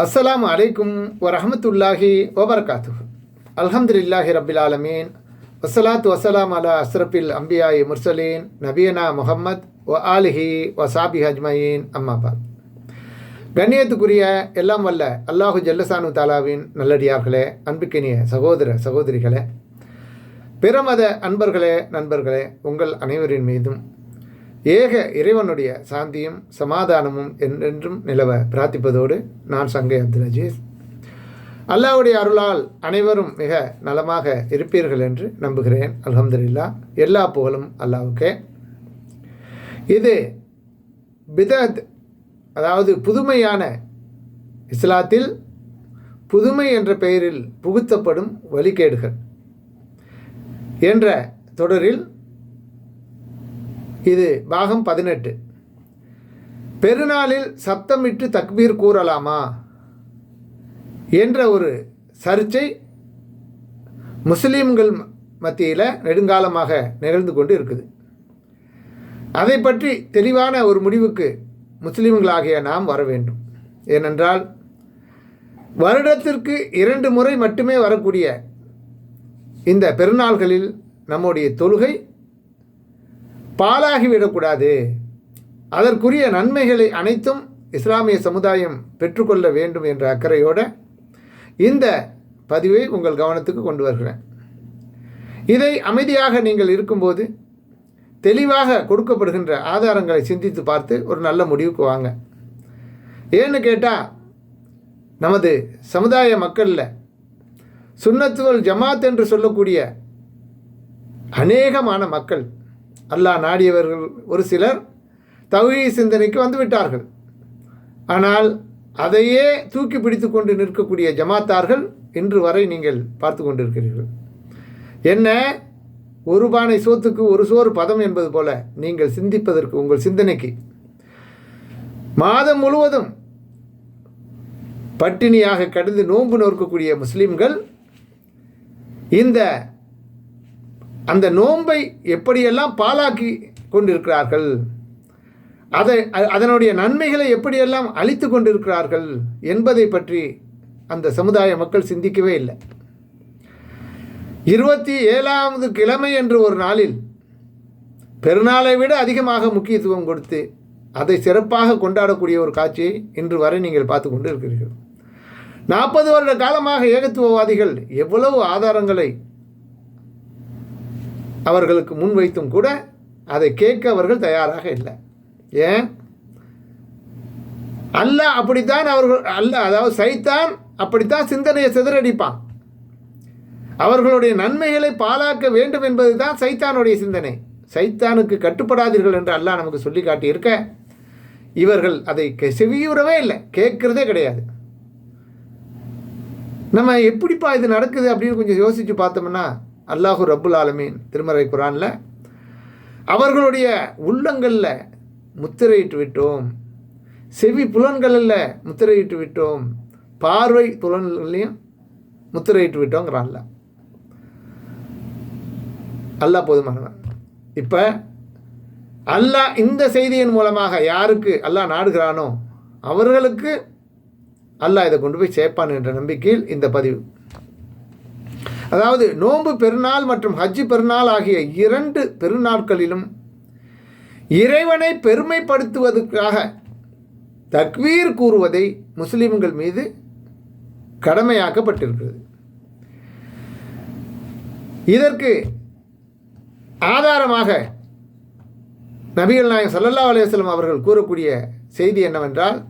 அஸ்லாம் அலைக்கும் வரஹமத்துல்லாஹி வபரகாத்து அல்ஹம்துலில்லாஹி ரபில் ஆலமீன். வசலாத் வஸ்ஸலாம் அலா அஸ்ரபில் அம்பியாய் முர்சலீன். நபியனா முஹம்மத் ஒ ஆலிஹி வசாபி சாபி அஜ்மயீன். அம்மாபாத் கண்ணியத்துக்குரிய எல்லாம் வல்ல அல்லாஹு ஜல்லசானு தாலாவின் நல்லடியார்களே அன்புக்கினிய சகோதர சகோதரிகளே பிறமத அன்பர்களே நண்பர்களே உங்கள் அனைவரின் மீதும் ஏக இறைவனுடைய சாந்தியும் சமாதானமும் என்றென்றும் நிலவ பிரார்த்திப்பதோடு நான் சங்கை அப்துல் அஜீஸ் அல்லாஹ்வுடைய அருளால் அனைவரும் மிக நலமாக இருப்பீர்கள் என்று நம்புகிறேன். அலமதுல்லா எல்லா புகழும் அல்லாவுக்கே. இது பிதத் அதாவது புதுமையான இஸ்லாத்தில் புதுமை என்ற பெயரில் புகுத்தப்படும் வழிகேடுகள் என்ற தொடரில் இது பாகம் பதினெட்டு. பெருநாளில் சப்தமிட்டு தக்பீர் கூறலாமா? என்ற ஒரு சர்ச்சை முஸ்லீம்கள் மத்தியில் நெடுங்காலமாக நிகழ்ந்து கொண்டு இருக்குது. அதை பற்றி தெளிவான ஒரு முடிவுக்கு முஸ்லீம்களாகிய நாம் வர வேண்டும். ஏனென்றால் வருடத்திற்கு இரண்டு முறை மட்டுமே வரக்கூடிய இந்த பெருநாள்களில் நம்முடைய தொழுகை பாலாகிவிடக்கூடாது அதற்குரிய நன்மைகளை அனைத்தும் இஸ்லாமிய சமுதாயம் பெற்றுக்கொள்ள வேண்டும் என்ற அக்கறையோடு இந்த பதிவை உங்கள் கவனத்துக்கு கொண்டு வருகிறேன். இதை அமைதியாக நீங்கள் இருக்கும்போது தெளிவாக கொடுக்கப்படுகின்ற ஆதாரங்களை சிந்தித்து பார்த்து ஒரு நல்ல முடிவுக்கு வாங்க. ஏன்னு கேட்டால் நமது சமுதாய மக்களில் சுண்ணத்துவல் ஜமாத் என்று சொல்லக்கூடிய அநேகமான மக்கள் அல்லாஹ் நாடியவர்கள் ஒரு சிலர் தகுதி சிந்தனைக்கு வந்துவிட்டார்கள். ஆனால் அதையே தூக்கி பிடித்து கொண்டு நிற்கக்கூடிய ஜமாத்தார்கள் இன்று வரை நீங்கள் பார்த்து கொண்டிருக்கிறீர்கள். என்ன? ஒரு பானை சோத்துக்கு ஒரு சோறு பதம் என்பது போல நீங்கள் சிந்திப்பதற்கு உங்கள் சிந்தனைக்கு. மாதம் முழுவதும் பட்டினியாக கடந்து நோன்பு நோக்கக்கூடிய முஸ்லீம்கள் இந்த அந்த நோன்பை எப்படியெல்லாம் பாலாக்கி கொண்டிருக்கிறார்கள்? அதை அதனுடைய நன்மைகளை எப்படியெல்லாம் அழித்து கொண்டிருக்கிறார்கள் என்பதை பற்றி அந்த சமுதாய மக்கள் சிந்திக்கவே இல்லை. இருபத்தி ஏழாவது கிழமை என்று ஒரு நாளில் பெருநாளை விட அதிகமாக முக்கியத்துவம் கொடுத்து அதை சிறப்பாக கொண்டாடக்கூடிய ஒரு காட்சியை இன்று வரை நீங்கள் பார்த்து கொண்டு இருக்கிறீர்கள். நாற்பது வருட காலமாக ஏகத்துவவாதிகள் எவ்வளவு ஆதாரங்களை அவர்களுக்கு முன்வைத்தும் கூட அதை கேட்க அவர்கள் தயாராக இல்லை. ஏன்? அல்ல அப்படித்தான் அவர்கள் அல்ல அதாவது சைத்தான் அப்படித்தான் சிந்தனையை சிதறடிப்பான். அவர்களுடைய நன்மைகளை பாலாக்க வேண்டும் என்பது தான் சைத்தானுடைய சிந்தனை. சைத்தானுக்கு கட்டுப்படாதீர்கள் என்று அல்லாஹ் நமக்கு சொல்லி காட்டியிருக்க இவர்கள் அதை செவியுறவே இல்லை கேட்குறதே கிடையாது. நம்ம எப்படிப்பா இது நடக்குது அப்படின்னு கொஞ்சம் யோசித்து பார்த்தோம்னா அல்லாஹூ ரப்புல் ஆலமீன் திருமறை குரானில் அவர்களுடைய உள்ளங்களில் முத்திரையிட்டு விட்டோம் செவி புலன்களில் முத்திரையிட்டு விட்டோம் பார்வை புலன்கள்லையும் முத்திரையிட்டு விட்டோங்கிறான்ல அல்லாஹ் போதுமானவன். இப்போ அல்லாஹ் இந்த செய்தியின் மூலமாக யாருக்கு அல்லாஹ் நாடுகிறானோ அவர்களுக்கு அல்லாஹ் இதை கொண்டு போய் சேர்ப்பான் என்ற நம்பிக்கையில் இந்த பதிவு. அதாவது நோன்பு பெருநாள் மற்றும் ஹஜ்ஜு பெருநாள் ஆகிய இரண்டு பெருநாட்களிலும் இறைவனை பெருமைப்படுத்துவதற்காக தக்வீர் கூறுவதை முஸ்லிம்கள் மீது கடமையாக்கப்பட்டிருக்கிறது. இதற்கு ஆதாரமாக நபிகள் நாயகம் சல்லல்லா அலையம் அவர்கள் கூறக்கூடிய செய்தி என்னவென்றால்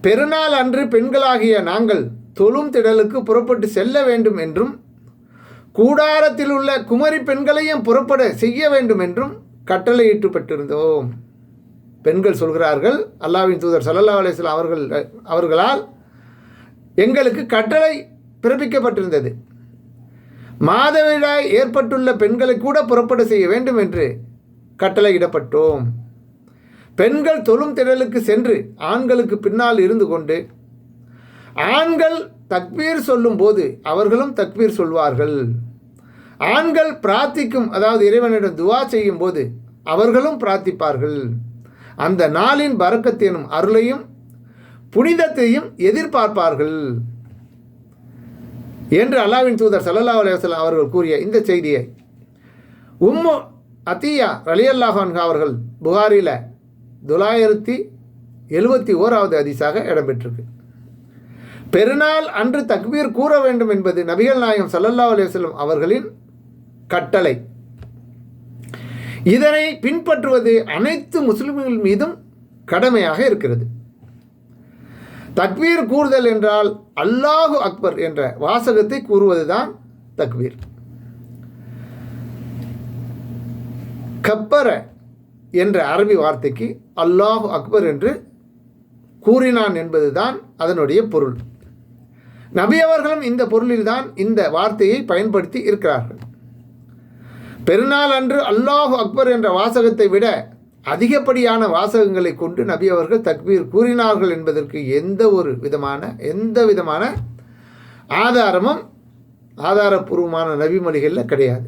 பெருநாள் அன்று பெண்களாகிய நாங்கள் தொழும் திடலுக்கு புறப்பட்டு செல்ல வேண்டும் என்றும் கூடாரத்தில் உள்ள குமரி பெண்களையும் புறப்பட செய்ய வேண்டும் என்றும் கட்டளையிட்டுப்பட்டிருந்தோம் பெண்கள் சொல்கிறார்கள் அல்லாவின் தூதர் சல்லல்லா அலிஸ்லாம் அவர்கள் அவர்களால் எங்களுக்கு கட்டளை பிறப்பிக்கப்பட்டிருந்தது. மாதவிழாய் ஏற்பட்டுள்ள பெண்களை கூட புறப்பட செய்ய வேண்டும் என்று கட்டளையிடப்பட்டோம். பெண்கள் தொழும் திடலுக்கு சென்று ஆண்களுக்கு பின்னால் இருந்து கொண்டு ஆண்கள் தக்பீர் சொல்லும்போது அவர்களும் தக்பீர் சொல்வார்கள். ஆண்கள் பிரார்த்திக்கும் அதாவது இறைவனிடம் துவா செய்யும் போது அவர்களும் பிரார்த்திப்பார்கள். அந்த நாளின் பறக்கத்தினும் அருளையும் புனிதத்தையும் எதிர்பார்ப்பார்கள். என்று அல்லாவின் தூதர் சல்லல்லா அலையாஸ்லாம் அவர்கள் கூறிய இந்த செய்தியை உம்மு அத்தியா ரலியல்லாஹான் அவர்கள் புகாரில் தொள்ளாயிரத்தி எழுபத்தி ஓராவது அதிசாக இடம்பெற்றிருக்கு. பெருநாள் அன்று தக்பீர் கூற வேண்டும் என்பது நபிகள் நாயகம் சல்லல்லா அலுவலம் அவர்களின் கட்டளை. இதனை பின்பற்றுவது அனைத்து முஸ்லிம்கள் மீதும் கடமையாக இருக்கிறது. தக்பீர் கூறுதல் என்றால் அல்லாஹு அக்பர் என்ற வாசகத்தை கூறுவதுதான் தக்பீர். கப்பர என்ற அரபி வார்த்தைக்கு அல்லாஹு அக்பர் என்று கூறினான் என்பதுதான் அதனுடைய பொருள். நபி அவர்களும் இந்த பொருளில்தான் இந்த வார்த்தையை பயன்படுத்தி இருக்கிறார்கள். பெருநாள் அன்று அல்லாஹு அக்பர் என்ற வாசகத்தை விட அதிகப்படியான வாசகங்களை கொண்டு நபி அவர்கள் தக்பீர் கூறினார்கள் என்பதற்கு எந்த ஒரு விதமான எந்த விதமான ஆதாரமும் ஆதாரபூர்வமான நபிமொழிகளில் கிடையாது.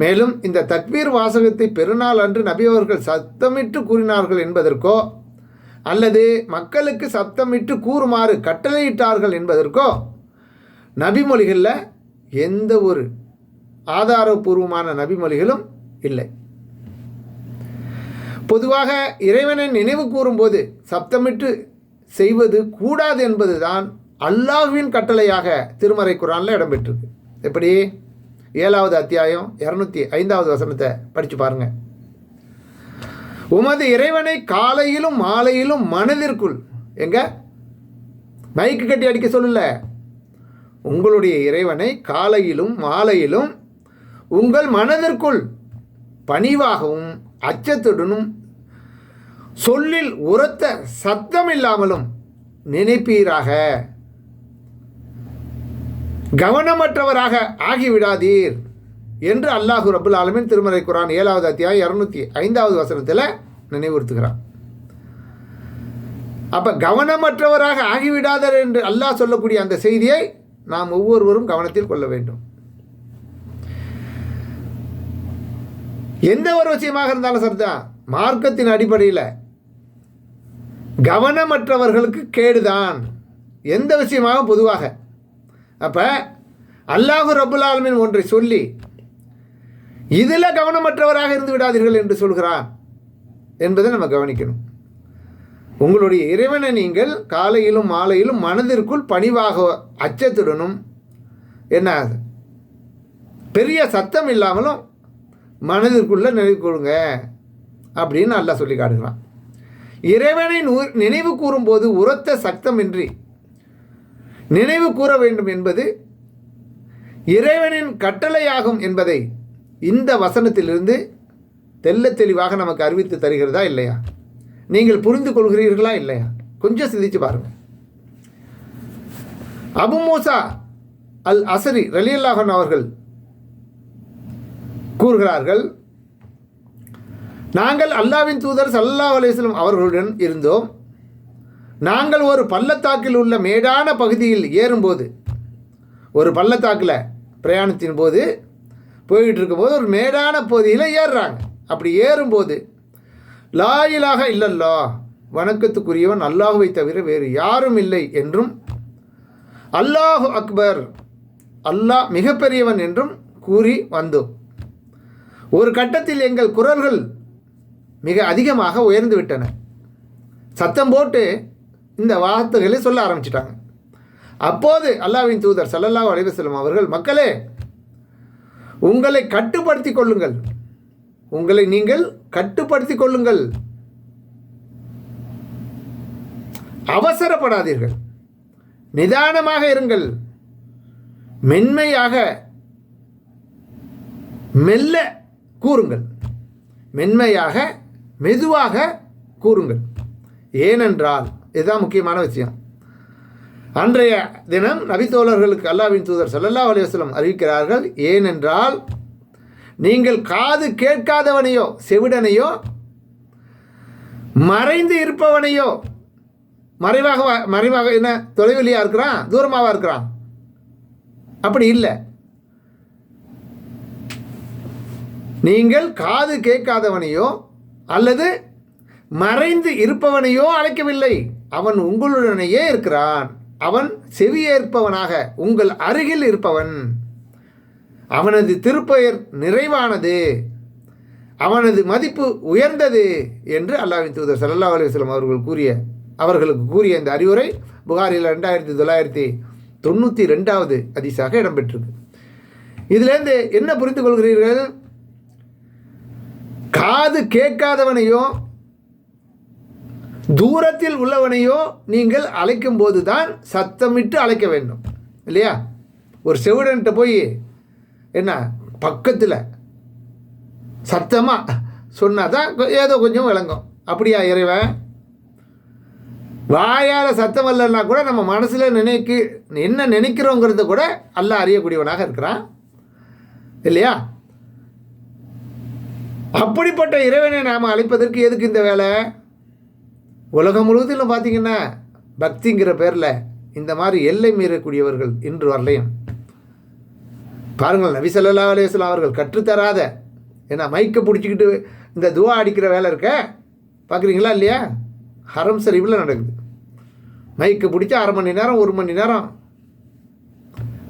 மேலும் இந்த தக்பீர் வாசகத்தை பெருநாள் அன்று நபி அவர்கள் சத்தமிட்டு கூறினார்கள் என்பதற்கோ அல்லது மக்களுக்கு சத்தமிட்டு கூறுமாறு கட்டளையிட்டார்கள் என்பதற்கோ நபிமொழிகளில் எந்த ஒரு ஆதாரபூர்வமான நபிமொழிகளும் இல்லை. பொதுவாக இறைவனை நினைவு கூறும்போது சப்தமிட்டு செய்வது கூடாது என்பதுதான் அல்லாஹுவின் கட்டளையாக திருமறை குரானில் இடம்பெற்றிருக்கு. எப்படி? ஏழாவது அத்தியாயம் இரநூத்தி ஐந்தாவது வசனத்தை படித்து பாருங்கள் உமது இறைவனை காலையிலும் மாலையிலும் மனதிற்குள் எங்க? மைக்கு கட்டி அடிக்க சொல்லல. உங்களுடைய இறைவனை காலையிலும் மாலையிலும் உங்கள் மனதிற்குள் பணிவாகவும் அச்சத்துடனும் சொல்லில் உரத்த சத்தம் இல்லாமலும் நினைப்பீராக. கவனமற்றவராக ஆகிவிடாதீர். என்று அல்லாஹு ரபுல் ஆலமின் திருமறை குரான் ஏழாவது அத்தியாயம் இரநூத்தி ஐந்தாவது வசனத்தில் நினைவுறுத்துகிறான் அப்போ கவனமற்றவராக ஆகிவிடாதர் என்று அல்லாஹ் சொல்லக்கூடிய அந்த செய்தியை நாம் ஒவ்வொருவரும் கவனத்தில் கொள்ள வேண்டும். எந்த ஒரு விஷயமாக இருந்தாலும் சரிதான் மார்க்கத்தின் அடிப்படையில் கவனமற்றவர்களுக்கு கேடுதான். எந்த விஷயமாக? பொதுவாக. அப்போ அல்லாஹு ரபுல் ஆலமின் ஒன்றை சொல்லி இதில் கவனமற்றவராக இருந்து விடாதீர்கள் என்று சொல்கிறார் என்பதை நம்ம கவனிக்கணும். உங்களுடைய இறைவனை நீங்கள் காலையிலும் மாலையிலும் மனதிற்குள் பணிவாக அச்சத்துடனும் என்ன பெரிய சத்தம் இல்லாமலும் மனதிற்குள்ளே நினைவு கொடுங்க அப்படின்னு நல்லா சொல்லி காட்டுகிறான். இறைவனை நினைவு கூறும்போது உரத்த சத்தமின்றி நினைவு கூற வேண்டும் என்பது இறைவனின் கட்டளையாகும் என்பதை இந்த வசனத்திலிருந்து தெல்ல தெளிவாக நமக்கு அறிவித்து தருகிறதா இல்லையா? நீங்கள் புரிந்து கொள்கிறீர்களா இல்லையா? கொஞ்சம் சிந்திச்சு பாருங்கள் அபு மூசா அல் அசரி ரலியல்லாஹன் அவர்கள் கூறுகிறார்கள் நாங்கள் அல்லாவின் தூதர் சல்லா அலிஸ்லம் அவர்களுடன் இருந்தோம். நாங்கள் ஒரு பள்ளத்தாக்கில் உள்ள மேடான பகுதியில் ஏறும்போது ஒரு பள்ளத்தாக்கில் பிரயாணத்தின் போது போய்கிட்டு இருக்கும்போது ஒரு மேடான பகுதியில் ஏறுறாங்க. அப்படி ஏறும்போது லாயிலாக இல்லல்லா வணக்கத்துக்குரியவன் அல்லாஹுவை தவிர வேறு யாரும் இல்லை என்றும் அல்லாஹு அக்பர் அல்லாஹ் மிகப்பெரியவன் என்றும் கூறி வந்தோம் ஒரு கட்டத்தில் எங்கள் குரல்கள் மிக அதிகமாக உயர்ந்து விட்டன. சத்தம் போட்டு இந்த வார்த்தைகளை சொல்ல ஆரம்பிச்சிட்டாங்க. அப்போது அல்லாவின் தூதர் சல்லல்லா அலைவசல்லம் அவர்கள் மக்களே உங்களை கட்டுப்படுத்தி கொள்ளுங்கள். உங்களை நீங்கள் கட்டுப்படுத்தி கொள்ளுங்கள். அவசரப்படாதீர்கள். நிதானமாக இருங்கள். மென்மையாக மெல்ல கூறுங்கள். மென்மையாக மெதுவாக கூறுங்கள். ஏனென்றால் இதுதான் முக்கியமான விஷயம். அன்றைய தினம் நபித்தோழர்களுக்கு அல்லாவின் தூதர் சல்லல்லா அலுவலம் அறிவிக்கிறார்கள் ஏனென்றால் நீங்கள் காது கேட்காதவனையோ செவிடனையோ மறைந்து இருப்பவனையோ மறைவாக மறைவாக என்ன தொலைவெளியாக இருக்கிறான் தூரமாக இருக்கிறான்? அப்படி இல்லை. நீங்கள் காது கேட்காதவனையோ அல்லது மறைந்து இருப்பவனையோ அழைக்கவில்லை. அவன் உங்களுடனேயே இருக்கிறான். அவன் செவியேற்பவனாக உங்கள் அருகில் இருப்பவன். அவனது திருப்பெயர் நிறைவானது. அவனது மதிப்பு உயர்ந்தது என்று அல்லாவின் தூதர் சல்லா அலுவலம் அவர்கள் கூறிய அவர்களுக்கு கூறிய இந்த அறிவுரை புகாரில் ரெண்டாயிரத்தி தொள்ளாயிரத்தி தொண்ணூற்றி ரெண்டாவது அதிசாக இடம்பெற்றிருக்கு. இதிலேருந்து என்ன புரிந்து கொள்கிறீர்கள்? காது கேட்காதவனையும் தூரத்தில் உள்ளவனையோ நீங்கள் அழைக்கும் போது தான் சத்தமிட்டு அழைக்க வேண்டும். இல்லையா? ஒரு செவிடன்ட்ட போய் என்ன? பக்கத்தில் சத்தமாக சொன்னால் தான் ஏதோ கொஞ்சம் விளங்கும். அப்படியா இறைவன்? வாயால் சத்தம் இல்லைன்னா கூட நம்ம மனசில் நினைக்கு என்ன நினைக்கிறோங்கிறத கூட அல்ல அறியக்கூடியவனாக இருக்கிறான். இல்லையா? அப்படிப்பட்ட இறைவனை நாம் அழைப்பதற்கு எதுக்கு இந்த வேலை? உலகம் முழுவதிலும் பார்த்தீங்கன்னா பக்திங்கிற பேரில் இந்த மாதிரி எல்லை மீறக்கூடியவர்கள் இன்று வரலையும். பாருங்கள் நபிசல்லா ஸல்லல்லாஹு அவர்கள் கற்றுத்தராத ஏன்னா மைக்கை பிடிச்சிக்கிட்டு இந்த துவா அடிக்கிற வேலை இருக்க? பார்க்குறீங்களா இல்லையா? ஹரம் சரிவில் நடக்குது. மைக்கு பிடிச்சி அரை மணி நேரம் ஒரு மணி நேரம்.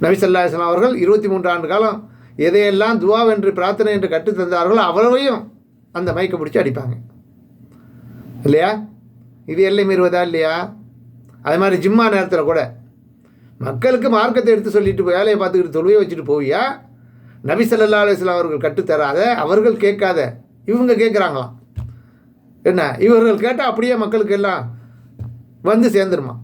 நபிசல்லா இஸ்லாம் அவர்கள் இருபத்தி மூன்று ஆண்டு காலம் எதையெல்லாம் துவாவென்று பிரார்த்தனை என்று கற்றுத்தந்தார்களோ அவ்வளவையும் அந்த மைக்கை பிடிச்சி அடிப்பாங்க. இல்லையா? இது எல்லை மீறுவதா இல்லையா? அது மாதிரி ஜிம்மா நேரத்தில் கூட. மக்களுக்கு மார்க்கத்தை எடுத்து சொல்லிட்டு போய் வேலையை பார்த்துக்கிட்டு தொழுவை வச்சுட்டு போவியா? நபி சல்லா அலைஹி அவர்கள் கற்றுத்தராத அவர்கள் கேட்காத இவங்க கேட்குறாங்களாம் என்ன? இவர்கள் கேட்டால் அப்படியே மக்களுக்கு எல்லாம் வந்து சேர்ந்துருமா?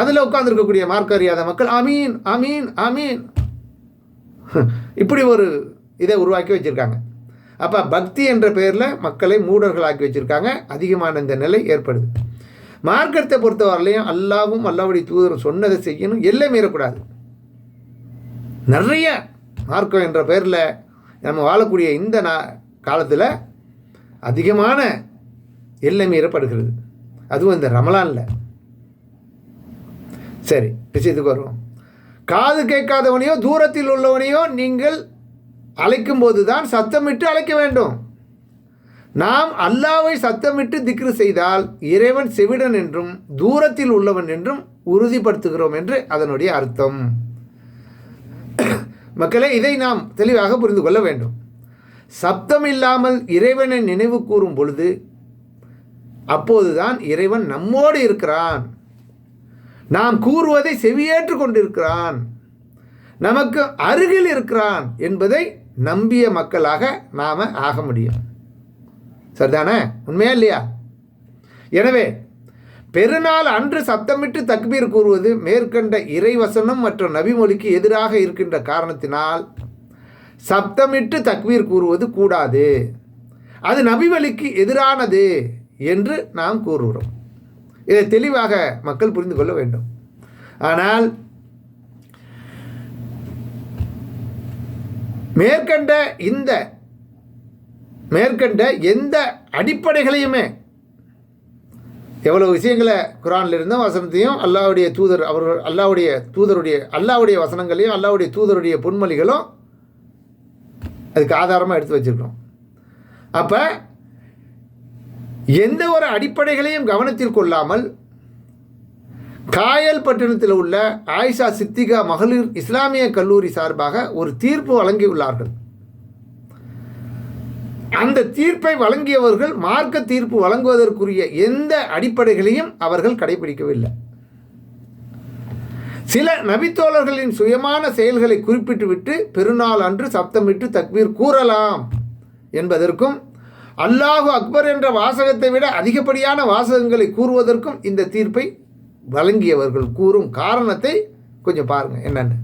அதில் உட்காந்துருக்கக்கூடிய மார்க்க அறியாத மக்கள் அமீன் அமீன் அமீன் இப்படி ஒரு இதை உருவாக்கி வச்சுருக்காங்க. அப்போ பக்தி என்ற பெயரில் மக்களை மூடர்களாக்கி வச்சுருக்காங்க. அதிகமான இந்த நிலை ஏற்படுது. மார்க்கத்தை பொறுத்தவரையிலையும் அல்லாவும் அல்லாவுடைய தூதரும் சொன்னதை செய்யணும். எல்லை மீறக்கூடாது. நிறைய மார்க்கம் என்ற பெயரில் நம்ம வாழக்கூடிய இந்த நா காலத்தில் அதிகமான எல்லை மீறப்படுகிறது. அதுவும் இந்த ரமலானில். சரி விஷயத்துக்கு வருவோம். காது கேட்காதவனையோ தூரத்தில் உள்ளவனையோ நீங்கள் அழைக்கும் போது தான் சத்தமிட்டு அழைக்க வேண்டும். நாம் அல்லாவை சத்தமிட்டு திக்ரு செய்தால் இறைவன் செவிடன் என்றும் தூரத்தில் உள்ளவன் என்றும் உறுதிப்படுத்துகிறோம் என்று அதனுடைய அர்த்தம். மக்களே இதை நாம் தெளிவாக புரிந்து கொள்ள வேண்டும். சப்தம் இல்லாமல் இறைவனை நினைவு கூறும் பொழுது அப்போதுதான் இறைவன் நம்மோடு இருக்கிறான். நாம் கூறுவதை செவியேற்று கொண்டிருக்கிறான். நமக்கு அருகில் இருக்கிறான் என்பதை நம்பிய மக்களாக நாம் ஆக முடியும். சரிதானே? உண்மையா இல்லையா? எனவே பெருநாள் அன்று சத்தமிட்டு தக்பீர் கூறுவது மேற்கண்ட இறைவசனம் மற்றும் நபிமொழிக்கு எதிராக இருக்கின்ற காரணத்தினால் சப்தமிட்டு தக்பீர் கூறுவது கூடாது. அது நபிவழிக்கு எதிரானது என்று நாம் கூறுகிறோம். இதை தெளிவாக மக்கள் புரிந்து கொள்ள வேண்டும். ஆனால் மேற்கண்ட இந்த மேற்கண்ட எந்த அடிப்படைகளையுமே எவ்வளவு விஷயங்களை குரானில் இருந்தும் வசனத்தையும் அல்லாவுடைய தூதர் அவர்கள் அல்லாவுடைய தூதருடைய அல்லாவுடைய வசனங்களையும் அல்லாவுடைய தூதருடைய பொன்மொழிகளும் அதுக்கு ஆதாரமாக எடுத்து வச்சுருக்கோம் அப்போ எந்த ஒரு அடிப்படைகளையும் கவனத்தில் கொள்ளாமல் காயல் பட்டணத்தில் உள்ள ஆயிஷா சித்திகா மகளிர் இஸ்லாமிய கல்லூரி சார்பாக ஒரு தீர்ப்பு வழங்கியுள்ளார்கள். அந்த தீர்ப்பை வழங்கியவர்கள் மார்க்க தீர்ப்பு வழங்குவதற்குரிய எந்த அடிப்படைகளையும் அவர்கள் கடைபிடிக்கவில்லை. சில நபித்தோழர்களின் சுயமான செயல்களை குறிப்பிட்டுவிட்டு பெருநாள் அன்று சப்தமிட்டு தக்பீர் கூறலாம் என்பதற்கும் அல்லாஹு அக்பர் என்ற வாசகத்தை விட அதிகப்படியான வாசகங்களை கூறுவதற்கும் இந்த தீர்ப்பை வழங்கியவர்கள் கூறும் காரணத்தை கொஞ்சம் பாருங்கள் என்னென்னு.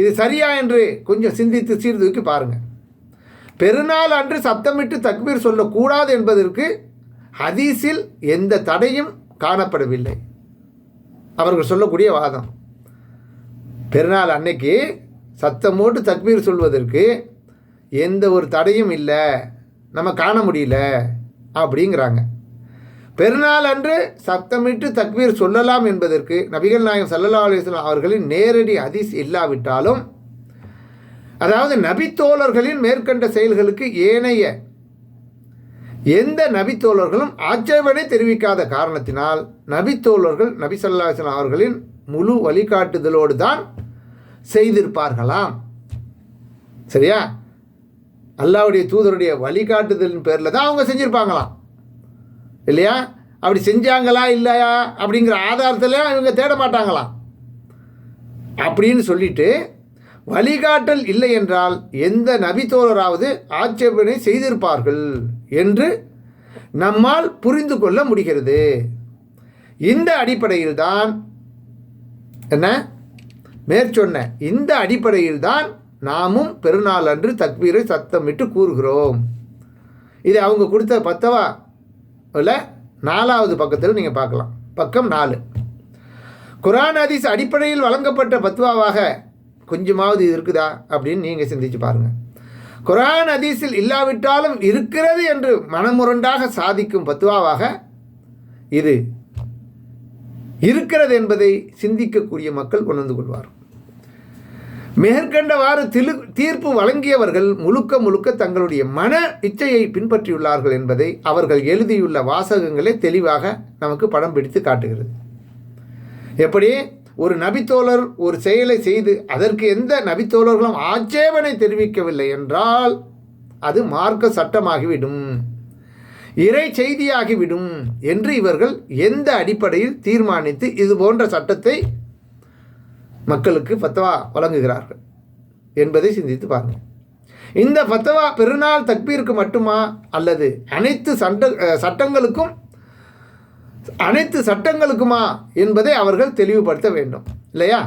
இது சரியா என்று கொஞ்சம் சிந்தித்து சீர்தூக்கி பாருங்கள் பெருநாள் அன்று சத்தமிட்டு தக்பீர் சொல்லக்கூடாது என்பதற்கு ஹதீஸில் எந்த தடையும் காணப்படவில்லை. அவர்கள் சொல்லக்கூடிய வாதம். பெருநாள் அன்னைக்கு சத்தம் போட்டு தக்பீர் சொல்வதற்கு எந்த ஒரு தடையும் இல்லை நம்ம காண முடியல அப்படிங்கிறாங்க. பெருநாள் அன்று சப்தமிட்டு தக்பீர் சொல்லலாம் என்பதற்கு நபிகள் நாயகம் சல்லா அலிஸ்லாம் அவர்களின் நேரடி அதிஸ் இல்லாவிட்டாலும் அதாவது நபித்தோழர்களின் மேற்கண்ட செயல்களுக்கு ஏனைய எந்த நபித்தோழர்களும் ஆட்சேபனை தெரிவிக்காத காரணத்தினால் நபித்தோழர்கள் நபி சல்லாஹன் அவர்களின் முழு வழிகாட்டுதலோடு தான் செய்திருப்பார்களாம். சரியா? அல்லாவுடைய தூதருடைய வழிகாட்டுதலின் பேரில் தான் அவங்க செஞ்சுருப்பாங்களாம். இல்லையா? அப்படி செஞ்சாங்களா இல்லையா? அப்படிங்கிற ஆதாரத்தில் இவங்க தேட மாட்டாங்களா? அப்படின்னு சொல்லிட்டு வழிகாட்டல் இல்லை என்றால் எந்த நபித்தோழராவது ஆட்சேபனை செய்திருப்பார்கள் என்று நம்மால் புரிந்து கொள்ள முடிகிறது. இந்த அடிப்படையில் தான் என்ன? மேற்சொன்ன இந்த அடிப்படையில் தான் நாமும் பெருநாள் அன்று தக்பீரை சத்தமிட்டு கூறுகிறோம். இது அவங்க கொடுத்த பத்தவா? இல்லை நாலாவது பக்கத்தில் நீங்கள் பார்க்கலாம். பக்கம் நாலு. குரான் ஹதீஸ் அடிப்படையில் வழங்கப்பட்ட பத்வாவாக கொஞ்சமாவது இது இருக்குதா அப்படின்னு நீங்கள் சிந்திச்சு பாருங்கள் குரான் ஹதீஸில் இல்லாவிட்டாலும் இருக்கிறது என்று மனமுரண்டாக சாதிக்கும் பத்வாவாக இது இருக்கிறது என்பதை சிந்திக்கக்கூடிய மக்கள் உணர்ந்து கொள்வார் மேற்கண்டவாறு திரு தீர்ப்பு வழங்கியவர்கள் முழுக்க முழுக்க தங்களுடைய மன இச்சையை பின்பற்றியுள்ளார்கள் என்பதை அவர்கள் எழுதியுள்ள வாசகங்களே தெளிவாக நமக்கு படம் பிடித்து காட்டுகிறது. எப்படி? ஒரு நபித்தோழர் ஒரு செயலை செய்து அதற்கு எந்த நபித்தோழர்களும் ஆட்சேபனை தெரிவிக்கவில்லை என்றால் அது மார்க்க சட்டமாகிவிடும். இறை செய்தியாகிவிடும் என்று இவர்கள் எந்த அடிப்படையில் தீர்மானித்து இது போன்ற சட்டத்தை மக்களுக்கு ஃபத்வா வழங்குகிறார்கள் என்பதை சிந்தித்து பாருங்கள். இந்த ஃபத்வா பெருநாள் தக்பீருக்கு மட்டுமா அல்லது அனைத்து சட்ட சட்டங்களுக்கும் அனைத்து சட்டங்களுக்குமா என்பதை அவர்கள் தெளிவுபடுத்த வேண்டும் இல்லையா?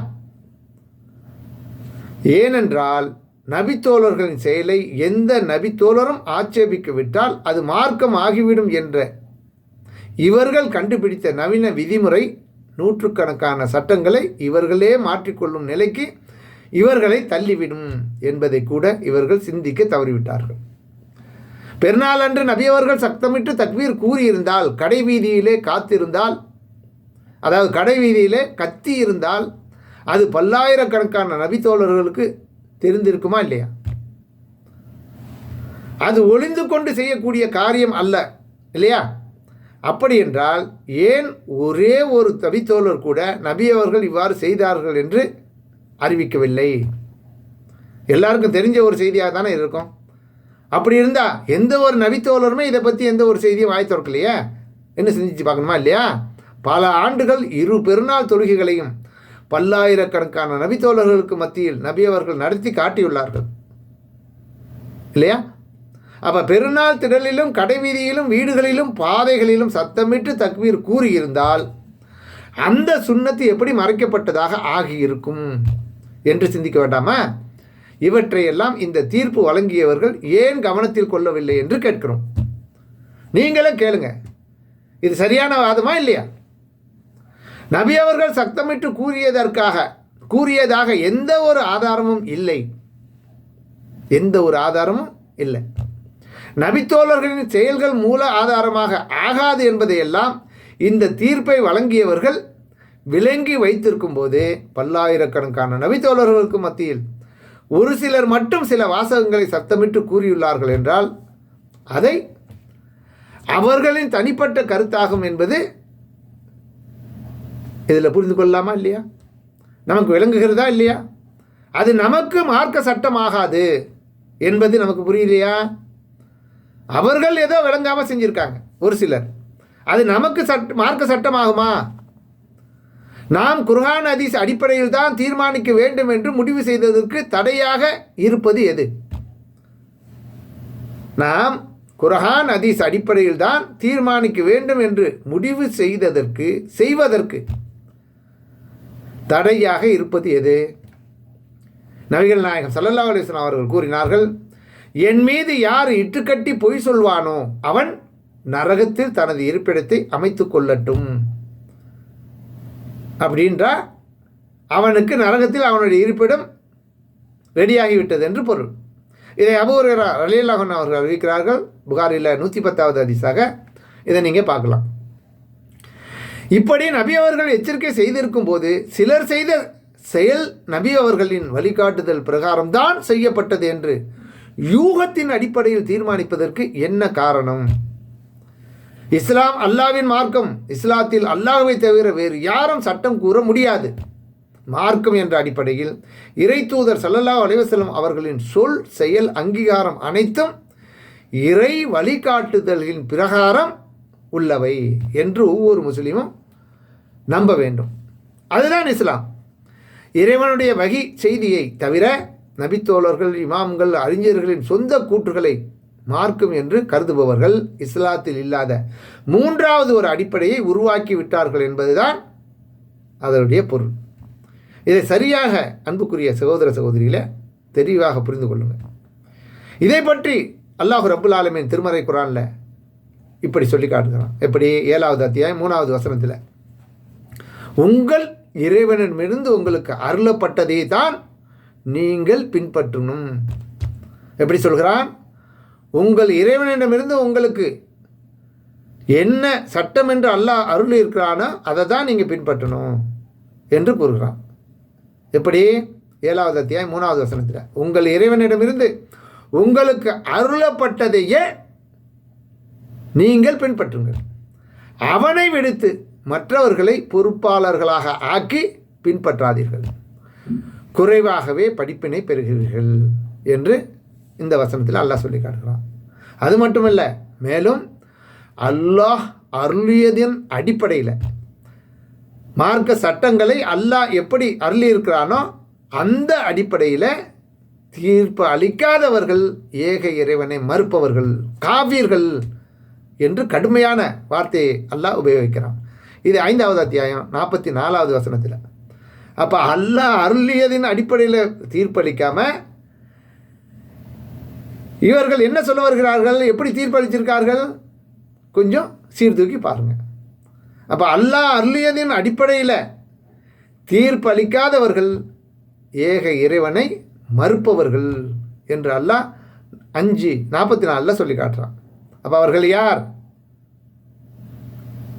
ஏனென்றால் நபித்தோழர்களின் செயலை எந்த நபித்தோழரும் ஆட்சேபிக்க விட்டால் அது மார்க்கம் ஆகிவிடும் என்ற இவர்கள் கண்டுபிடித்த நவீன விதிமுறை நூற்றுக்கணக்கான சட்டங்களை இவர்களே மாற்றிக்கொள்ளும் நிலைக்கு இவர்களை தள்ளிவிடும் என்பதை கூட இவர்கள் சிந்திக்க தவறிவிட்டார்கள். பெருநாள் அன்று நபியவர்கள் சத்தமிட்டு தக்வீர் கூறியிருந்தால் கடைவீதியிலே காத்திருந்தால் அதாவது கடைவீதியிலே கத்தி இருந்தால் அது பல்லாயிரக்கணக்கான நபித்தோழர்களுக்கு தெரிந்திருக்குமா இல்லையா? அது ஒளிந்து கொண்டு செய்யக்கூடிய காரியம் அல்ல இல்லையா? அப்படி என்றால் ஏன் ஒரே ஒரு தவித்தோழர் கூட நபி அவர்கள் இவ்வாறு செய்தார்கள் என்று அறிவிக்கவில்லை? எல்லாருக்கும் தெரிஞ்ச ஒரு செய்தியாக தானே இருக்கும். அப்படி இருந்தால் எந்த ஒரு நபித்தோழருமே இதை பற்றி எந்த ஒரு செய்தியும் வாய் திறக்கலையே? என்ன சிந்திச்சு பார்க்கணுமா இல்லையா? பல ஆண்டுகள் இரு பெருநாள் தொழுகைகளையும் பல்லாயிரக்கணக்கான நபித்தோழர்களுக்கு மத்தியில் நபி அவர்கள் நடத்தி காட்டியுள்ளார்கள். இல்லையா? அப்போ பெருநாள் திடலிலும் கடைவீதியிலும் வீடுகளிலும் பாதைகளிலும் சத்தமிட்டு தக்வீர் கூறியிருந்தால் அந்த சுண்ணத்து எப்படி மறைக்கப்பட்டதாக ஆகியிருக்கும் என்று சிந்திக்க வேண்டாமா? இவற்றையெல்லாம் இந்த தீர்ப்பு வழங்கியவர்கள் ஏன் கவனத்தில் கொள்ளவில்லை என்று கேட்கிறோம். நீங்களும் கேளுங்க. இது சரியான வாதமா இல்லையா? நபி அவர்கள் சத்தமிட்டு கூறியதற்காக கூறியதாக எந்த ஒரு ஆதாரமும் இல்லை. எந்த ஒரு ஆதாரமும் இல்லை. நபித்தோழர்களின் செயல்கள் மூல ஆதாரமாக ஆகாது என்பதையெல்லாம் இந்த தீர்ப்பை வழங்கியவர்கள் விளங்கி வைத்திருக்கும் போதே பல்லாயிரக்கணக்கான நபித்தோழர்களுக்கு மத்தியில் ஒரு சிலர் மட்டும் சில வாசகங்களை சத்தமிட்டு கூறியுள்ளார்கள் என்றால் அதை அவர்களின் தனிப்பட்ட கருத்தாகும் என்பது இதில் புரிந்து கொள்ளலாமா இல்லையா? நமக்கு விளங்குகிறதா இல்லையா? அது நமக்கு மார்க்க சட்டமாகாது என்பது நமக்கு புரியலையா அவர்கள் ஏதோ விளங்காமல் செஞ்சுருக்காங்க ஒரு சிலர். அது நமக்கு சட் மார்க்க சட்டமாகுமா? நாம் குர்ஹான் ஹதீஸ் அடிப்படையில் தான் தீர்மானிக்க வேண்டும் என்று முடிவு செய்ததற்கு தடையாக இருப்பது எது? நாம் குர்ஹான் ஹதீஸ் அடிப்படையில் தான் தீர்மானிக்க வேண்டும் என்று முடிவு செய்ததற்கு செய்வதற்கு தடையாக இருப்பது எது? நபிகள் நாயகம் சல்லல்லா அலிஸ்லாம் அவர்கள் கூறினார்கள் என் மீது யார் இட்டுக்கட்டி பொய் சொல்வானோ அவன் நரகத்தில் தனது இருப்பிடத்தை அமைத்து கொள்ளட்டும். அப்படின்றா அவனுக்கு நரகத்தில் அவனுடைய இருப்பிடம் ரெடியாகிவிட்டது என்று பொருள். இதை அபூரா ரலியல்லாஹன் அவர்கள் அறிவிக்கிறார்கள். புகாரில் நூற்றி பத்தாவது அதிசாக இதை நீங்கள் பார்க்கலாம். இப்படி நபி அவர்கள் எச்சரிக்கை செய்திருக்கும் போது சிலர் செய்த செயல் நபி அவர்களின் வழிகாட்டுதல் பிரகாரம்தான் செய்யப்பட்டது என்று யூகத்தின் அடிப்படையில் தீர்மானிப்பதற்கு என்ன காரணம்? இஸ்லாம் அல்லாவின் மார்க்கம். இஸ்லாத்தில் அல்லாஹுவை தவிர வேறு யாரும் சட்டம் கூற முடியாது. மார்க்கம் என்ற அடிப்படையில் இறை தூதர் சல்லல்லா அலைவசலம் அவர்களின் சொல் செயல் அங்கீகாரம் அனைத்தும் இறை வழிகாட்டுதல்களின் பிரகாரம் உள்ளவை என்று ஒவ்வொரு முஸ்லீமும் நம்ப வேண்டும். அதுதான் இஸ்லாம். இறைவனுடைய வகி செய்தியை தவிர நபித்தோழர்கள் இமாம்கள் அறிஞர்களின் சொந்த கூற்றுகளை மார்க்கும் என்று கருதுபவர்கள் இஸ்லாத்தில் இல்லாத மூன்றாவது ஒரு அடிப்படையை உருவாக்கி விட்டார்கள் என்பதுதான் அதனுடைய பொருள். இதை சரியாக அன்புக்குரிய சகோதர சகோதரிகளை தெளிவாக புரிந்து கொள்ளுங்கள் இதை பற்றி அல்லாஹு ரபுல் ஆலமின் திருமறை குரானில் இப்படி சொல்லி காட்டுகிறான். எப்படி? ஏழாவது அத்தியாயம் மூணாவது வசனத்தில். உங்கள் இறைவனிடமிருந்து உங்களுக்கு அருளப்பட்டதை தான் நீங்கள் பின்பற்றணும். எப்படி சொல்கிறான்? உங்கள் இறைவனிடமிருந்து உங்களுக்கு என்ன சட்டம் என்று அல்லாஹ் அருள் இருக்கிறானோ அதை தான் நீங்கள் பின்பற்றணும் என்று கூறுகிறான். எப்படி? ஏழாவது அத்தியாயம் மூணாவது வசனத்தில். உங்கள் இறைவனிடமிருந்து உங்களுக்கு அருளப்பட்டதையே நீங்கள் பின்பற்றுங்கள். அவனை விடுத்து மற்றவர்களை பொறுப்பாளர்களாக ஆக்கி பின்பற்றாதீர்கள். குறைவாகவே படிப்பினை பெறுகிறீர்கள் என்று இந்த வசனத்தில் அல்லாஹ் சொல்லி காட்டுகிறான். அது மட்டுமல்ல மேலும் அல்லாஹ் அருளியதின் அடிப்படையில் மார்க்க சட்டங்களை அல்லாஹ் எப்படி அருளி இருக்கிறானோ அந்த அடிப்படையில் தீர்ப்பு அளிக்காதவர்கள் ஏக இறைவனை மறுப்பவர்கள் காவியர்கள் என்று கடுமையான வார்த்தையை அல்லாஹ் உபயோகிக்கிறான். இது ஐந்தாவது அத்தியாயம் நாற்பத்தி நாலாவது வசனத்தில். அப்போ அல்லாஹ் அருளியதின் அடிப்படையில் தீர்ப்பளிக்காமல் இவர்கள் என்ன சொல்ல வருகிறார்கள்? எப்படி தீர்ப்பளிச்சிருக்கார்கள் கொஞ்சம் சீர்தூக்கி பாருங்கள் அப்போ அல்லாஹ் அருளியதின் அடிப்படையில் தீர்ப்பளிக்காதவர்கள் ஏக இறைவனை மறுப்பவர்கள் என்று அல்லாஹ் அஞ்சு நாற்பத்தி நாலில் சொல்லி காட்டுறான். அப்போ அவர்கள் யார்?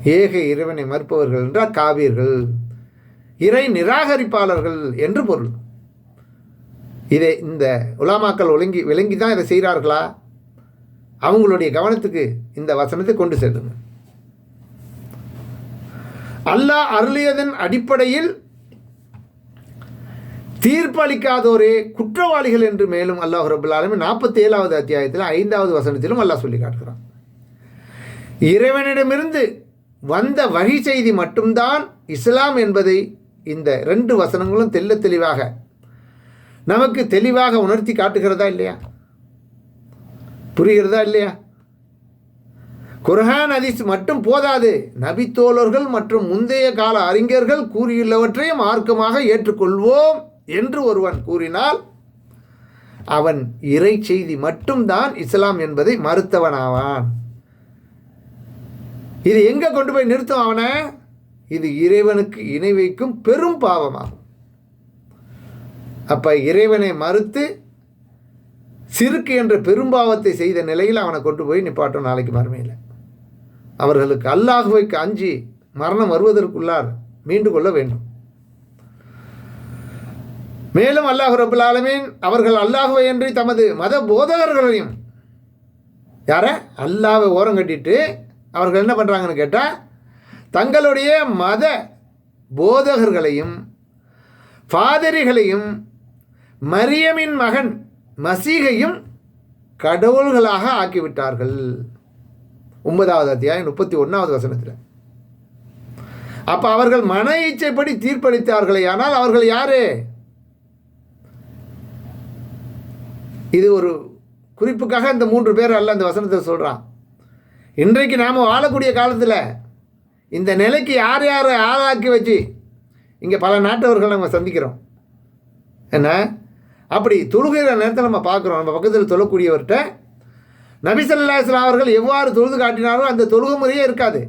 ஏக இறைவனை மறுப்பவர்கள் என்றால் காவியர்கள் இறை நிராகரிப்பாளர்கள் என்று பொருள். இதை இந்த உலாமாக்கள் ஒழுங்கி விளங்கி தான் இதை செய்கிறார்களா? அவங்களுடைய கவனத்துக்கு இந்த வசனத்தை கொண்டு செல்லுங்க அல்லாஹ் அருளியதன் அடிப்படையில் தீர்ப்பளிக்காதோரே குற்றவாளிகள் என்று மேலும் அல்லாஹ் ரபுல்லாலுமே நாற்பத்தி ஏழாவது அத்தியாயத்தில் ஐந்தாவது வசனத்திலும் அல்லாஹ் சொல்லி காட்டுகிறான். இறைவனிடமிருந்து வந்த வகை செய்தி மட்டும்தான் இஸ்லாம் என்பதை இந்த ரெண்டு வசனங்களும் தெல்ல தெளிவாக. நமக்கு தெளிவாக உணர்த்தி காட்டுகிறதா இல்லையா? புரிகிறதா இல்லையா? குர்ஹான் அதிஸ் மட்டும் போதாது. நபித்தோழர்கள் மற்றும் முந்தைய கால அறிஞர்கள் கூறியுள்ளவற்றையும் மார்க்கமாக ஏற்றுக்கொள்வோம் என்று ஒருவன் கூறினால் அவன் இறை செய்தி மட்டும்தான் இஸ்லாம் என்பதை மறுத்தவனாவான். இது எங்கே கொண்டு போய் நிறுத்தும் அவனை? இது இறைவனுக்கு இணை வைக்கும் பெரும் பாவமாகும். அப்போ இறைவனை மறுத்து சிறுக்கு என்ற பெரும்பாவத்தை செய்த நிலையில் அவனை கொண்டு போய் நிப்பாட்டும் நாளைக்கு மறுமையில். அவர்களுக்கு அல்லாஹுவைக்கு அஞ்சி மரணம் வருவதற்குள்ளார் மீண்டு கொள்ள வேண்டும். மேலும் அல்லாஹு ரபுல் ஆலமீன் அவர்கள் அல்லாஹுவை என்று தமது மத போதகர்களையும் யார? அல்லாவை ஓரம் கட்டிட்டு அவர்கள் என்ன பண்ணுறாங்கன்னு கேட்டால் தங்களுடைய மத போதகர்களையும் ஃபாதரிகளையும் மரியமின் மகன் மசீகையும் கடவுள்களாக ஆக்கிவிட்டார்கள். ஒன்பதாவது அத்தியாயம் முப்பத்தி ஒன்றாவது வசனத்தில். அப்போ அவர்கள் மன இச்சைப்படி தீர்ப்பளித்தார்களே ஆனால் அவர்கள் யாரு? இது ஒரு குறிப்புக்காக இந்த மூன்று பேர் அல்ல அந்த வசனத்தை சொல்கிறான் இன்றைக்கு நாம் வாழக்கூடிய காலத்தில் இந்த நிலைக்கு யார் யார் ஆளாக்கி வச்சு இங்கே பல நாட்டவர்கள் நம்ம சந்திக்கிறோம். என்ன? அப்படி தொழுகிற நேரத்தில் நம்ம பார்க்குறோம். நம்ம பக்கத்தில் தொழக்கூடியவர்கிட்ட நபிசல்லா இஸ்லாம் அவர்கள் எவ்வாறு தொழுது காட்டினாரோ அந்த தொழுகை முறையே இருக்காது.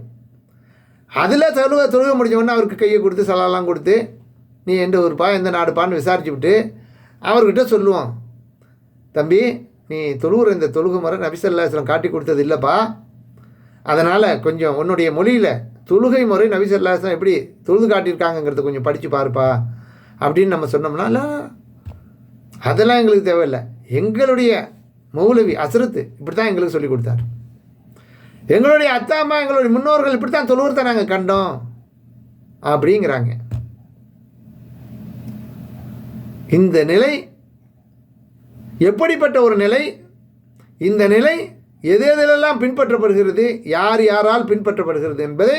அதில் தொழுக தொழுக முடிஞ்சவொடனே அவருக்கு கையை கொடுத்து சலாலாம் கொடுத்து நீ எந்த ஊருப்பா எந்த நாடுப்பான்னு விசாரிச்சு விட்டு அவர்கிட்ட சொல்லுவோம் தம்பி நீ தொழுகிற இந்த தொழுகு முறை நபிசல்லா இஸ்லாம் காட்டி கொடுத்தது இல்லைப்பா. அதனால் கொஞ்சம் உன்னுடைய மொழியில் தொழுகை முறை நபிசல்லா இஸ்லாம் எப்படி தொழுது காட்டியிருக்காங்கங்கிறத கொஞ்சம் படித்து பாருப்பா அப்படின்னு நம்ம சொன்னோம்னால அதெல்லாம் எங்களுக்கு தேவையில்லை. எங்களுடைய மௌலவி அசரத்து இப்படி தான் எங்களுக்கு சொல்லிக் கொடுத்தார். எங்களுடைய அத்தா அம்மா எங்களுடைய முன்னோர்கள் இப்படி தான் தொழுவுறதை நாங்கள் கண்டோம் அப்படிங்கிறாங்க. இந்த நிலை எப்படிப்பட்ட ஒரு நிலை? இந்த நிலை எது எதிலெல்லாம் பின்பற்றப்படுகிறது யார் யாரால் பின்பற்றப்படுகிறது என்பதை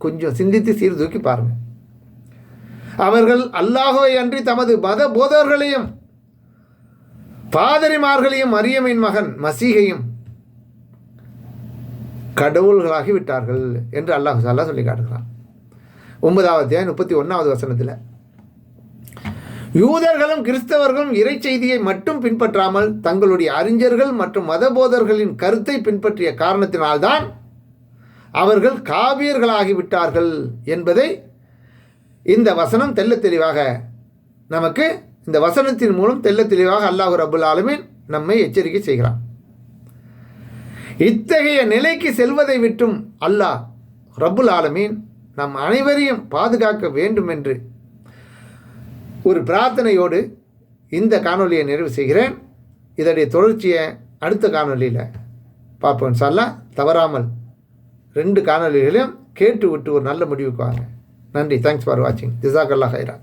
கொஞ்சம் சிந்தித்து சீர்தூக்கி பாருங்கள் அவர்கள் அல்லாஹுவை அன்றி தமது மத போதர்களையும் பாதிரிமார்களையும் மரியமின் மகன் மசீகையும் கடவுள்களாகி விட்டார்கள் என்று அல்லாஹ் சாலா சொல்லி காட்டுகிறான் ஒன்பதாவது முப்பத்தி ஒன்றாவது வசனத்தில் யூதர்களும் கிறிஸ்தவர்களும் இறை செய்தியை மட்டும் பின்பற்றாமல் தங்களுடைய அறிஞர்கள் மற்றும் மதபோதர்களின் கருத்தை பின்பற்றிய காரணத்தினால்தான் அவர்கள் காவியர்களாகிவிட்டார்கள் என்பதை இந்த வசனம் தெள்ள தெளிவாக நமக்கு இந்த வசனத்தின் மூலம் தெல்ல தெளிவாக அல்லாஹு ரபுல் ஆலமின் நம்மை எச்சரிக்கை செய்கிறான். இத்தகைய நிலைக்கு செல்வதை விட்டும் அல்லாஹ் ரபுல் ஆலமீன் நம் அனைவரையும் பாதுகாக்க வேண்டும் என்று ஒரு பிரார்த்தனையோடு இந்த காணொலியை நிறைவு செய்கிறேன். இதனுடைய தொடர்ச்சியை அடுத்த காணொலியில் பார்ப்போம். சொல்ல தவறாமல் ரெண்டு காணொலிகளையும் கேட்டு விட்டு ஒரு நல்ல முடிவுக்கு வாங்க நன்றி. தேங்க்ஸ் ஃபார் வாட்சிங் ஜிசாக் அல்லா ஹைரா